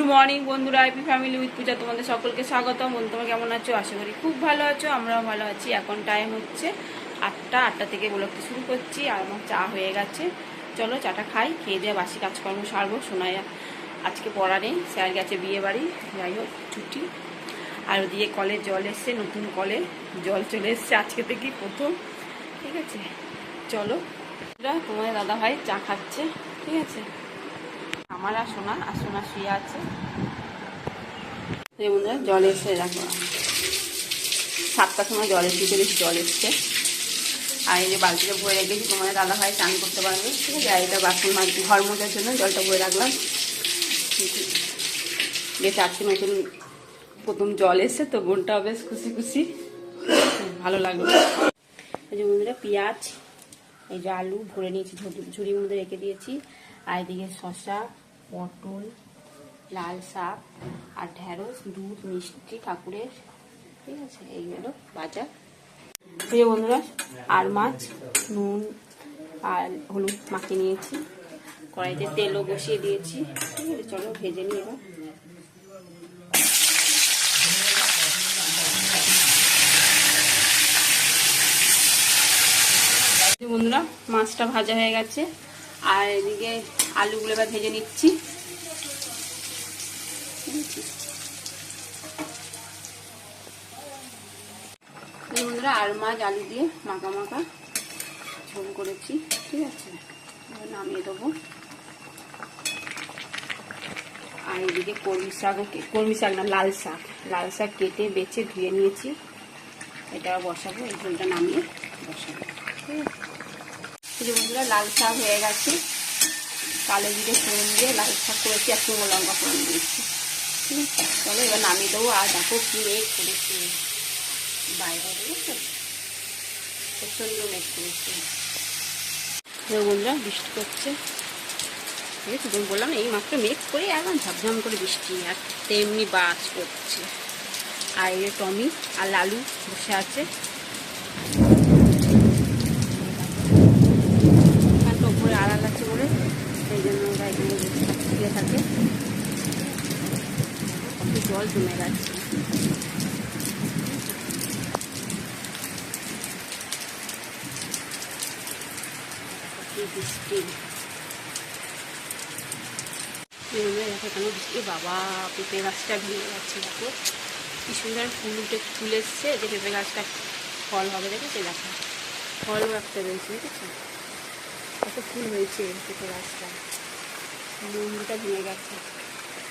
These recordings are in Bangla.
গুড মর্নিং বন্ধুরা আইপি ফ্যামিলি উইথ পূজা তোমাদের সকলকে স্বাগতম। বন্ধু, তোমরা কেমন আছো? আশা করি খুব ভালো আছো, আমরাও ভালো আছি। এখন টাইম হচ্ছে আটটা আটটা থেকে ব্লগটা শুরু করছি, আর আমার চা হয়ে গেছে। চলো, চাটা খাই, খেয়ে দিয়ে বাসি কাজকর্ম সারবো শোনায় আজকে পড়া নেই, স্যার গেছে বিয়ে বাড়ি, যাই হোক, ছুটি। আর ওদিকে কলে জল এসছে, নতুন কলে জল চলে এসছে আজকে থেকেই প্রথম, ঠিক আছে? চলো তোমাদের দাদা ভাই চা খাচ্ছে, ঠিক আছে? আমার আর সোনা আর সোনা শুয়ে আছে। জল এসে দেখো। সাতটার সময় জল বেশি জল এসছে। আর এই যে বালতিটা ভরে রেখেছি, তোমাদের দাদা ভাই চান করতে পারবে। ঠিক আছে, আর এটা বাসন মাজ, ঘর মোজার জন্য জলটা ভরে রাখলাম। বেশ আজকে নতুন প্রথম জল এসছে, তো বোনটাও বেশ খুশি খুশি। ভালো লাগল। এই যে বন্ধুরা, পেঁয়াজ, এই যে আলু ভরে নিয়েছি ঝুড়ির মধ্যে রেখে দিয়েছি। আর এদিকে শসা পটল, লাল শাক আর ঢেঁড়স, দুধ, মিষ্টি, ঠাকুরের, ঠিক আছে, এই এইগুলো বাজার। প্রিয় বন্ধুরা, আর মাছ, নুন আর হলুদ মাখিয়ে নিয়েছি। কড়াইতে তেলও বসিয়ে দিয়েছি। ঠিক আছে, চলো ভেজে নিই এবার। বন্ধুরা, মাছটা ভাজা হয়ে গেছে। আর এদিকে আলুগুলো এবার ভেজে নিচ্ছি। বন্ধুরা আর মাছ, আলু দিয়ে মাখা মাখা ঝোল করেছি, ঠিক আছে? নামিয়ে দেবো। আর এদিকে কলমি শাকও কে- কলমি শাক না, লাল শাক। লাল শাক কেটে, বেছে, ধুয়ে নিয়েছি। এটা বসাবো, এই ঝোলটা নামিয়ে বসাবো, ঠিক আছে? বন্ধুরা, লাল শাক হয়ে গেছে। কালো জিরে ফোড়ন দিয়ে লাল শাক করেছি আর শুকনো লঙ্কা ফোড়ন দিয়েছি। ঠিক আছে চলো, এবার নামিয়ে দেবো। আর দেখো কি মেঘ করেছি। বাইরে বুঝেছ প্রচণ্ড মেঘ করেছে। বন্ধুরা, বৃষ্টি করছে ঠিক তুমি বললাম, এই মাত্র মেঘ করে একদম ঝাপঝাম করে বৃষ্টি, আর তেমনি বাজ করছে। আর টমি আর লালু বসে আছে এখানটা উপরে আড়াল আছে বলে সেই জন্য ওরা এখানে শুয়ে থাকে কত জল জমে গেছে। বৃষ্টি এভাবে দেখো বাবা, পেঁপে গাছটা ভেঙে যাচ্ছে দেখো। কি সুন্দর ফুল উঠে ফুল এসছে, যে পেঁপে গাছটা ফল হবে দেখেছে দেখো। ফলও রাখতে রয়েছে দেখেছ? কত ফুল হয়েছে পেঁপে গাছটা। মন্দিরটা ভেঙে গেছে।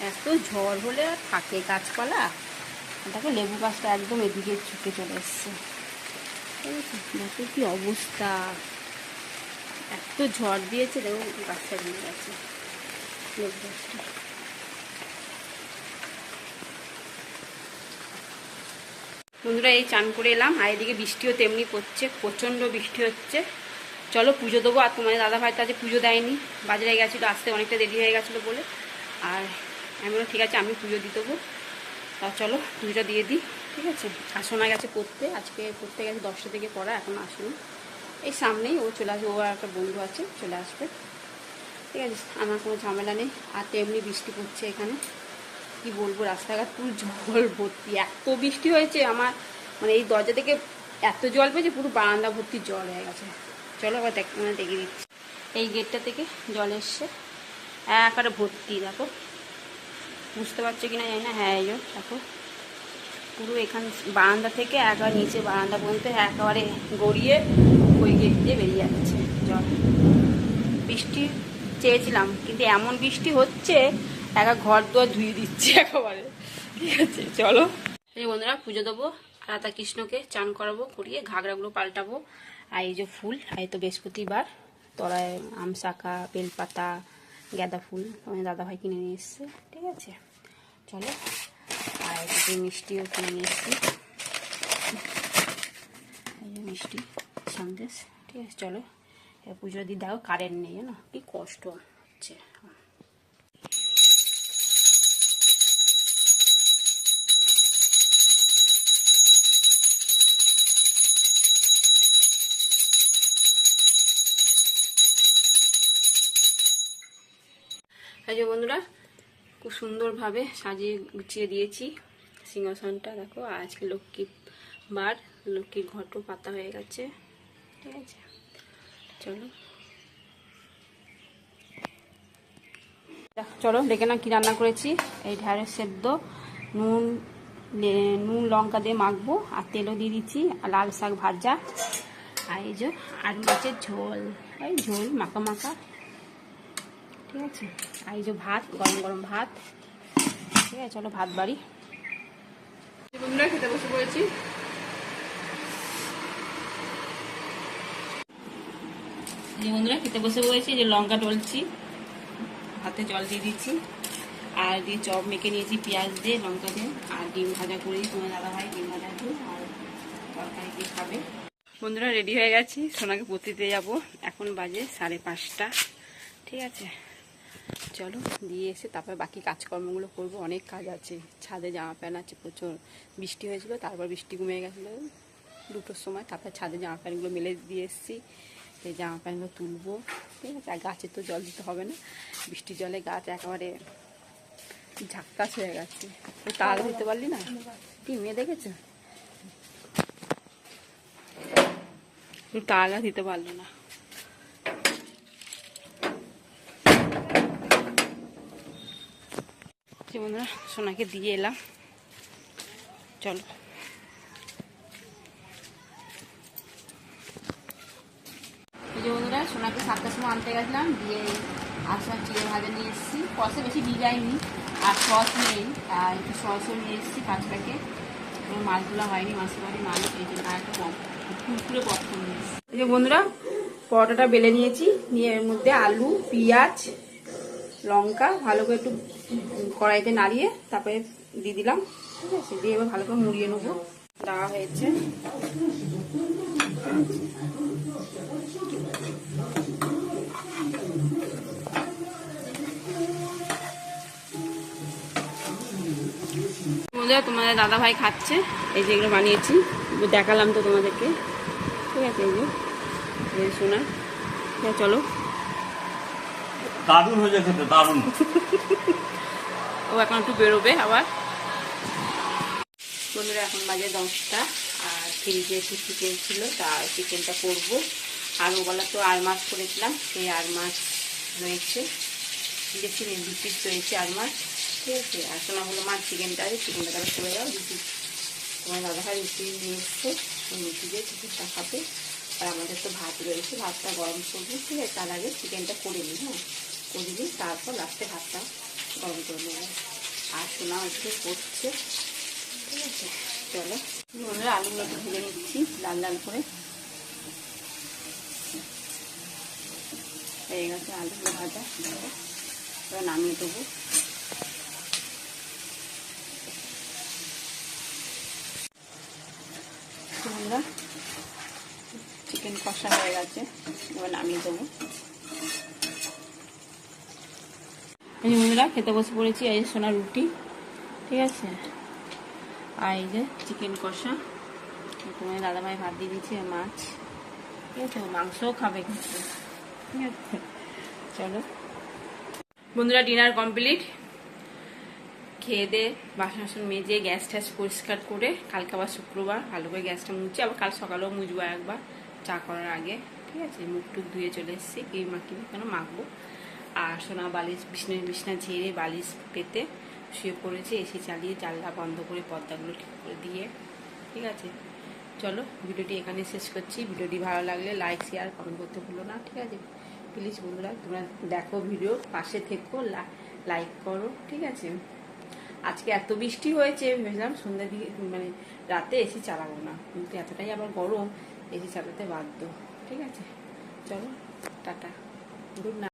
এত ঝড় হলে আর থাকে গাছপালা? দেখো লেবু গাছটা একদম এদিকে ঝুঁকে চলে এসছে। দেখো কি অবস্থা। এত ঝড় দিয়েছে, দেখো গাছটা ভেঙে গেছে, লেবু গাছটা। বন্ধুরা, এই চান করে এলাম, আর এদিকে বৃষ্টিও তেমনি পড়ছে, প্রচণ্ড বৃষ্টি হচ্ছে। চলো পুজো দেবো, আর তোমাদের দাদা ভাই তো আজকে পুজো দেয়নি। বাজারে গেছিল, আসতে অনেকটা দেরি হয়ে গেছিল বলে। আর আমি বললাম, ঠিক আছে, আমি পুজো দিয়ে দেবো। তা চলো, পুজোটা দিয়ে দিই, ঠিক আছে? আর শোনা গেছে পড়তে, আজকে পড়তে গেছে দশটা থেকে পড়া, এখন আসুন। এই সামনেই ও চলে আসবে ও আর একটা বন্ধু আছে, চলে আসবে। ঠিক আছে, আমার কোনো ঝামেলা নেই। আর তেমনি বৃষ্টি পড়ছে এখানে। কি বলব, রাস্তাঘাট পুরো জল ভর্তি। এত বৃষ্টি হয়েছে, আমার মানে এই দরজা থেকে এত জল পেয়েছে, পুরো বারান্দা ভর্তি জল হয়ে গেছে। চলো আবার দেখ মানে দেখে দিচ্ছি। এই গেটটা থেকে জল এসছে। একেবারে ভর্তি, দেখো। বুঝতে পারছ কি না জানি না। হ্যাঁ এই দেখো। পুরো এখান বারান্দা থেকে একবার নিচে বারান্দা পর্যন্ত একেবারে গড়িয়ে ওই গেট দিয়ে বেরিয়ে যাচ্ছে জল। বৃষ্টি চেয়েছিলাম, কিন্তু এমন বৃষ্টি হচ্ছে, একা ঘর দুয়ার ধুয়ে দিচ্ছে একেবারে। ঠিক আছে, চলো। এই বন্ধুরা, পুজো দেবো রাধা কৃষ্ণকে চান করাবো, করিয়ে ঘাগরাগুলো পাল্টাবো। আর এই যে ফুল, আর এই তো বৃহস্পতিবার, তলায় আম শাখা, বেলপাতা গাঁদা ফুল আমার দাদাভাই কিনে নিয়ে এসছে, ঠিক আছে? চলো, আর এদিকে মিষ্টিও কিনে নিয়ে এসছি। এই মিষ্টি সন্দেশ ঠিক আছে, চলো। পুজো দিয়ে দেখো কারেন্ট নেই, জানো? কি কষ্ট হচ্ছে। সুন্দরভাবে সাজিয়ে গুছিয়ে দিয়েছি। সিংহাসনটা দেখো, আর আজকে লক্ষ্মী বার লক্ষ্মীর ঘটও পাতা হয়ে গেছে। ঠিক আছে, চলো। চলো দেখে না কি রান্না করেছি? এই ঢ্যাঁড়স সেদ্ধ, নুন নুন, লঙ্কা দিয়ে মাখবো, আর তেলও দিয়ে দিচ্ছি, আর লাল শাক ভাজা, আর এই যে আলু মাছের ঝোল। এই ঝোল, মাখা মাখা। ঠিক আছে? আর এই যে ভাত, গরম গরম ভাত। ঠিক আছে, চলো ভাত বাড়ি। বন্ধুরা খেতে বসে পড়েছি। যে বন্ধুরা, খেতে বসে পড়েছি। যে লঙ্কা টলছি হাতে জল দিয়ে দিচ্ছি। আর দিয়ে চপ মেখে নিয়েছি, পেঁয়াজ দিয়ে, লঙ্কা দিয়ে। আর ডিম ভাজা করেছি তোমার দাদা ভাই ডিম ভাজা দিয়ে। আর তরকারি দিয়ে খাবে। বন্ধুরা রেডি হয়ে গেছি। সোনাকে পতিতে যাব। এখন বাজে সাড়ে পাঁচটা। ঠিক আছে? চলো, দিয়ে এসে তারপর বাকি কাজকর্মগুলো করব। অনেক কাজ আছে। ছাদে জামা প্যান্ট আছে, প্রচুর বৃষ্টি হয়েছিল, তারপর বৃষ্টি কমে গেছিল। দুটোর সময় তারপর ছাদে জামা প্যান্টগুলো মেলে দিয়ে এসেছি। সেই জামা প্যান্টগুলো তুলবো। ঠিক আছে, আর গাছে তো জল দিতে হবে না। বৃষ্টির জলে গাছ একেবারে ঝাক্কাস হয়ে গেছে। তাহলে দিতে পারলি না? কি, মেয়ে দেখেছ? তালা দিতে পারল না। যে বন্ধুরা, সোনাকে দিয়ে এলাম। চলো। যে বন্ধুরা, সোনাকে সাতটার সময় আনতে গেছিলাম, দিয়ে আসার চিড়ে ভাজা নিয়ে এসেছি। কষে বেশি দিয়ে যায়নি আর সস নেই, আর একটু সসও নিয়ে এসেছি পাঁচ প্যাকেট মাছগুলো হয়নি মাছের বাড়ি মাছ, এই জন্য আর একটা কুরকুরে পপকর্ন নিয়ে এসেছি। এই যে বন্ধুরা, পরোটাটা বেলে নিয়েছি, নিয়ে এর মধ্যে আলু, পেঁয়াজ, লঙ্কা, ভালো করে একটু কড়াইতে নাড়িয়ে তারপরে দিয়ে দিলাম। ঠিক আছে? দিয়ে এবার ভালো করে মুড়িয়ে নেব। দেওয়া হয়েছে। তোমাদের দাদা ভাই খাচ্ছে। এই যে এগুলো বানিয়েছি। দেখালাম তো তোমাদেরকে। ঠিক আছে, এই যে ঠিক চলো। দারুণ হয়েছে খেতে, দারুণ। ও এখন একটু বেরোবে আবার। বন্ধুরা, এখন বাজে দশটা, আর ফ্রিজে একটু চিকেন ছিল, তা চিকেনটা করব। আর ওবেলা তো আর মাছ করেছিলাম, সেই আর মাছ রয়েছে। দেখছি দু পিস রয়েছে আর মাছ। ঠিক আছে, আর সোনা বলল মাছ চিকেনটা চিকেনটা তাহলে করে দাও রুটি তোমার দাদা ভাই রুটি নিয়ে এসছে ওই রুটি দিয়ে চিকেনটা খাবে। আর আমাদের তো ভাত রয়েছে, ভাতটা গরম করব, ঠিক আছে, তার আগে চিকেনটা করে নিই হ্যাঁ। করে দিই তারপর লাস্টে ভাতটা গরম করে নেব। আর সোনা একটু করছে। ঠিক আছে, চলো। বন্ধুরা আলুগুলো ভেজে নিচ্ছি, লাল লাল করে। হয়ে গেছে আলুগুলো ভাজা। এবার নামিয়ে দেবো। বন্ধুরা চিকেন কষা হয়ে গেছে। এবার নামিয়ে দেবো। যে বন্ধুরা খেতে বসে পড়েছি, এই যে সোনা রুটি, ঠিক আছে? আর এই যে চিকেন কষা তোমার দাদাভাই ভাত দিয়ে দিয়েছি আর মাছ, ঠিক আছে? মাংসও খাবে কিন্তু, ঠিক আছে? চলো। বন্ধুরা, ডিনার কমপ্লিট। খেয়ে দে বাসন বাসন মেজে, গ্যাস ট্যাস পরিষ্কার করে, কালকে আবার শুক্রবার, ভালো করে গ্যাসটা মুছি, আবার কাল সকালেও মুছবো একবার, চা করার আগে, ঠিক আছে? মুখ টুক ধুয়ে চলে এসেছি এই মাখিয়ে কেন মাখবো? আর সোনা বালিশ বিছনা বিছনা ঝেড়ে বালিশ পেতে শুয়ে পড়েছে, এসি চালিয়ে জানলা বন্ধ করে পর্দাগুলো ঠিক করে দিয়ে। ঠিক আছে? চলো, ভিডিওটি এখানে শেষ করছি। ভিডিওটি ভালো লাগলে লাইক শেয়ার কমেন্ট করতে ভুলো না, ঠিক আছে? প্লিজ বন্ধুরা, তোমরা দেখো ভিডিও, পাশে থেকো লাইক করো, ঠিক আছে? আজকে এত বৃষ্টি হয়েছে, ভেবেছিলাম সন্ধ্যার দিকে মানে রাতে এসি চালাবো না। কিন্তু এতটাই আবার গরম এসি চালাতে বাধ্য, ঠিক আছে? চলো, টাটা গুড নাইট